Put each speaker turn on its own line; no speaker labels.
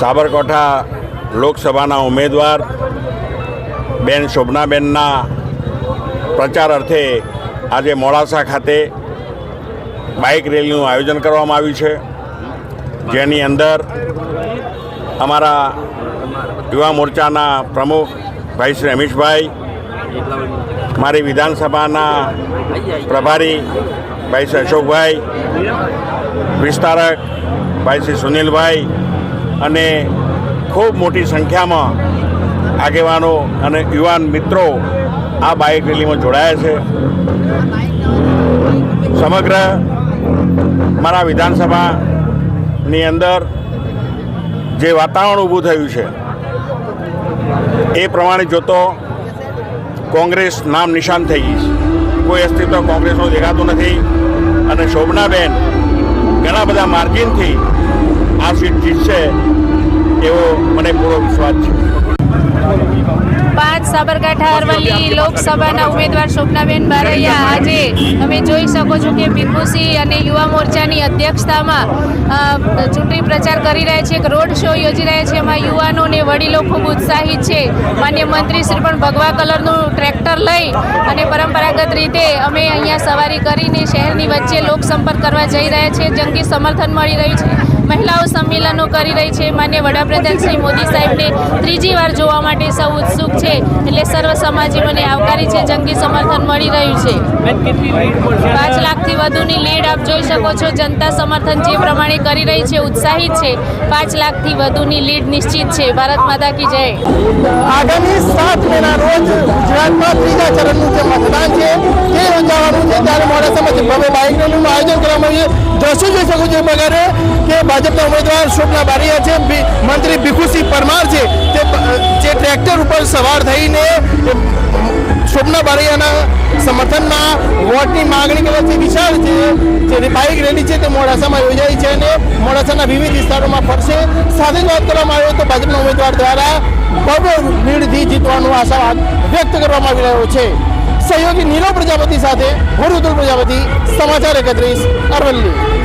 સાબરકાંઠા લોકસભાના ઉમેદવાર બેન શોભનાબેનના પ્રચાર અર્થે આજે મોડાસા ખાતે બાઇક રેલીનું આયોજન કરવામાં આવ્યું છે. જેની અંદર અમારા યુવા મોરચાના પ્રમુખ ભાઈ શ્રી રમેશભાઈ મારી વિધાનસભાના પ્રભારી ભાઈ શ્રી અશોકભાઈ, વિસ્તારક ભાઈ શ્રી સુનિલભાઈ અને ખૂબ મોટી સંખ્યામાં આગેવાનો અને યુવાન મિત્રો આ બાઇક રેલીમાં જોડાયા છે. સમગ્ર મારા વિધાનસભાની અંદર જે વાતાવરણ ઊભું થયું છે, એ પ્રમાણે જોતો કોંગ્રેસ નામ નિશાન થઈ ગઈ કોઈ અસ્તિત્વ કોંગ્રેસનું દેખાતું નથી અને શોભનાબેન ઘણા બધા માર્જિનથી આ સીટ જીતશે એવો મને પૂરો વિશ્વાસ છે.
પાંચ સાબરકાંઠા અરવલ્લી લોકસભાના ઉમેદવાર શોભનાબેન બારૈયા આજે તમે જોઈ શકો છો કે ભીખુસિંહ અને યુવા મોરચાની અધ્યક્ષતામાં ચૂંટણી પ્રચાર કરી રહ્યા છે એક રોડ શો યોજી રહ્યા છે એમાં યુવાનો અને વડીલો ખૂબ ઉત્સાહિત છે. માન્ય મંત્રી શ્રી પણ ભગવા કલરનું ટ્રેક્ટર લઈ અને પરંપરાગત રીતે અમે અહીંયા સવારી કરીને શહેરની વચ્ચે લોકસંપર્ક કરવા જઈ રહ્યા છીએ જંગી સમર્થન મળી રહ્યું છે. મહિલાઓ સંમેલનો કરી રહી છે. માન્ય વડાપ્રધાન શ્રી મોદી સાહેબને ત્રીજી વાર જોવા માટે સૌ ઉત્સુક છે. એટલે સર્વ સમાજીઓને આવકારી છે. જંગી સમર્થન મળી રહ્યું છે. પાંચ લાખથી વધુની લીડ આપ જોઈ શકો છો. જનતા સમર્થન જે પ્રમાણે કરી રહી છે, ઉત્સાહિત છે. પાંચ લાખથી વધુની લીડ નિશ્ચિત છે. ભારત માતા કી જય.
આગામી સાત મેના રોજ ગુજરાતમાં ત્રીજા ચરણનું જે મતદાન જે બાઇક રેલીનું આયોજન કરવામાં આવ્યું દ્રશ્યો જોઈ શકો છો પ્રકારે કે ભાજપના ઉમેદવાર શોભના બારીયા છે મંત્રી ભીખુસિંહ પરમાર છે, તે જે ટ્રેક્ટર ઉપર સવાર થઈને સ્વપ્ના બારૈયાના સમર્થનમાં વોટની માગણી કરવાથી વિચાર છે. જે બાઇક રેલી છે, તે મોડાસામાં યોજાઈ છે અને મોડાસાના વિવિધ વિસ્તારોમાં ફરશે. સાથે જ વાત કરવામાં આવ્યો તો ભાજપના ઉમેદવાર દ્વારા ભવ્ય ભીડથી જીતવાનો આશાવાદ વ્યક્ત કરવામાં આવી રહ્યો છે. સહયોગી નીરવ પ્રજાપતિ સાથે હું પ્રજાપતિ સમાચાર એકત્રીસ અરવલ્લી.